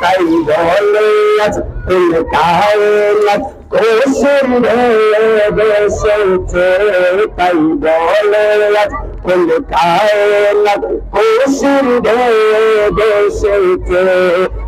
তাই বলে আজ কুল কায়নাত কোসের বেসেছে তাই বলে আজ কুল কায়নাত কোসের বেসেছে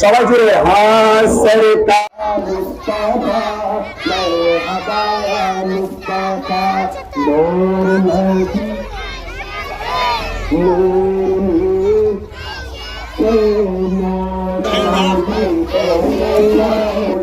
সবাই জুড়ে হাসর কা মুস্তাফা মারহাবা ইয়া মুস্তাফা নূর নবী নূর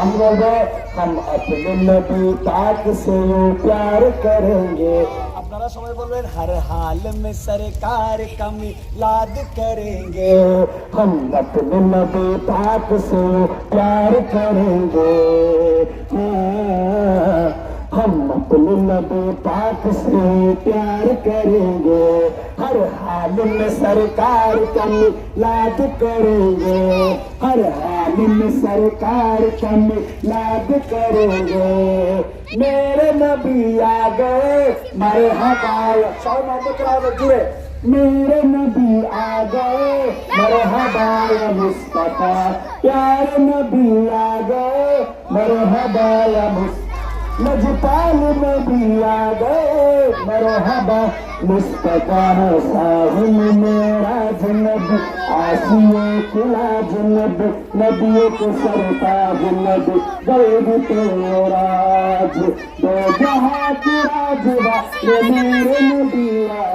हमलोगों हम अपने नबी पाक से प्यार करेंगे আপনারা সবাই বলবেন हर हाल में सरकार का मिलाद करेंगे हम अपने नबी पाक से प्यार करेंगे हाँ, हम अपने नबी पाक से प्यार करेंगे। हर हाल में सरकार का मिलाद करेंगे। हर हाल में सरकार का मिलाद करेंगे। मेरे नबी आ गए मरे हवाया सौ मोहम्मद राव जुड़े। मेरे नबी आ गए, मरहबा या मुस्तफ़ा। प्यारे नबी आ गए, मरहबा या मुस्तफ़ा में भी आ गए। मरहबा मुस्तफ़ा साहिल मेरा जन्नत आसिए किला जन्नत नदियों के सरताज नबी गरीब तो राज, दो जहाँ की राजवा ये मेरे नबी आ